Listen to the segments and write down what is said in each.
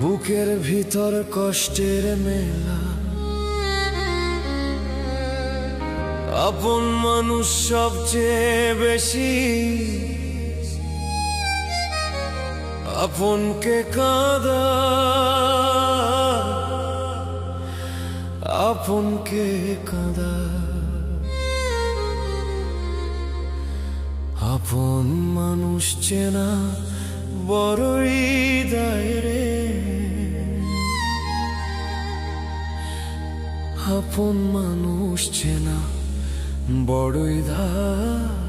বুকের ভিতর কষ্টের মেলা। আপন মানুষ সবচেয়ে বেশি। আপনকে কাঁদা। আপনকে কাঁদা। আপন মানুষ চেনা বড়ই দায় রে। আপন মানুষ চেনা বড়ই ধার।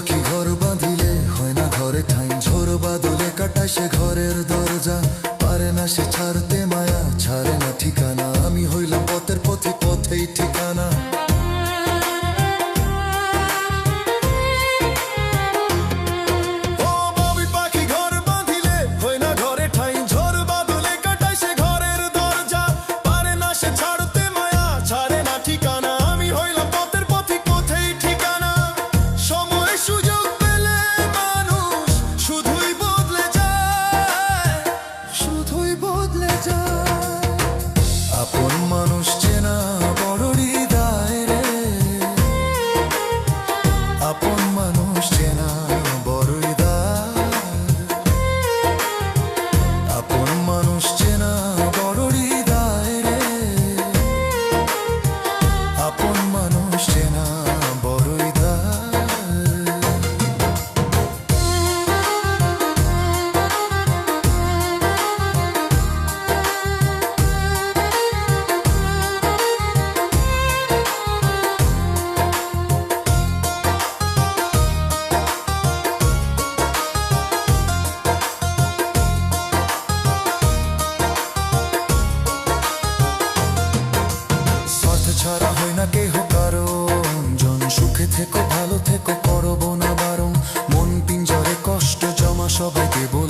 পাখি ঘর বাঁধিলে হয় না ঘরে ঠাই। ঝোর বাদলে কাটায় সে ঘরের দরজা। পারে না সে ছাড়তে মায়া, ছাড়ে না ঠিকানা। আমি হইলাম পথের পথে পথেই ঠিকানা।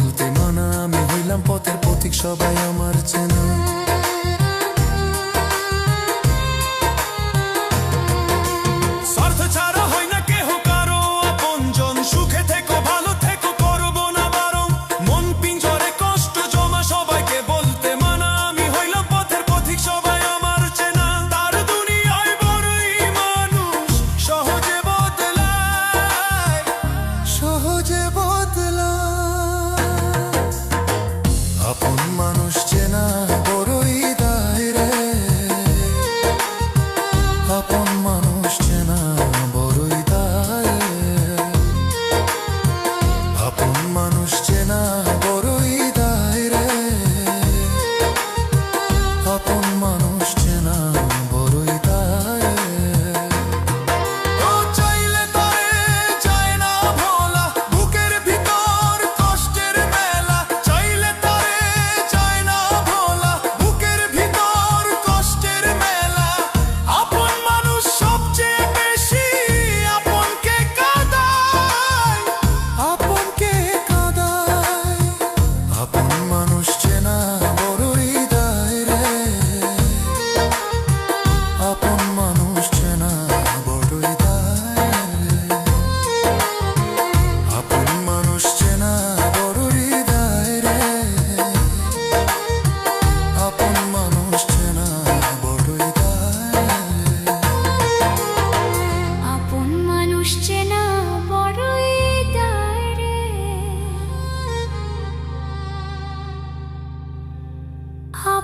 চলতে মানা আমি হইলাম পথের পথিক সবাই আমার চেনা।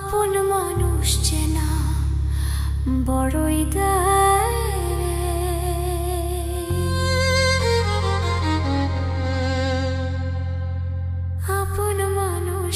আপন মানুষ চেনা বড়ই দেয় আপন মানুষ